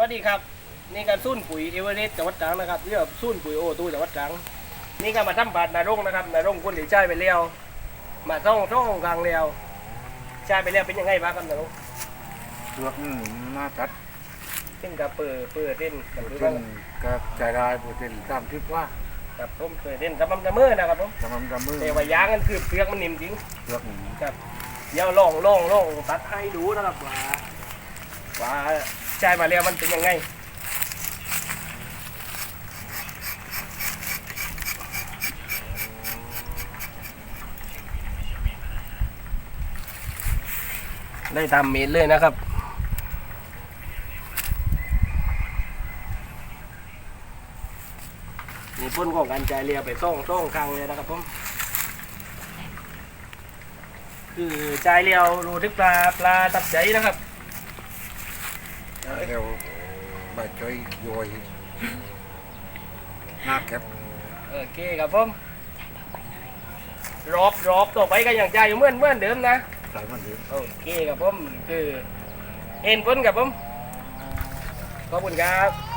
วัสดีครับนี่การสู้นปุ๋ยเอเวอเรสต์จังหวัดตรังนะครับนี่แบบสู้นปุ๋ยโอตูจังหวัดตรังนี่ก็มาทำบาดนารงนะครับนารงคนหรือใช้ไปแล้วมาท่องท่องกลางแล้วใช้ไปแล้วเป็นยังไงบ้างครับนารงเปลือกนี่น่าจัดซึ่งกับเปิดเปิดเต้นกับโปรดูตีบ้างนกับใจได้โปรตีนตามทิพว่ากับผมเปิดเต้นกับมันกระมือนะครับผมกำลังกำมือแต่ว่ายางกันคือเปลือกมันนิ่มจริงเปลือกนี่ครับเดี๋ยวลองลองลองตัดให้ดูนะครับว่าว่า ใช้มาแล้วมันเป็นยังไงได้ตามเมตรเลยนะครับ นี่พ่นของการจ่ายเรียไปซ่องซ่องครั้งเลยนะครับผมคือจ่ายเรียวรูทึกปลาปลาตับใจนะครับ เร็วใบจ้อยย่อยหน้าแคบโอเคครับผมรอบรอบต่อไปก็ยังจ่ายอยู่เหมือนเหมือนเดิมนะใส่มันดีโอเคครับผมคือเห็นผลครับผมขอบคุณครับ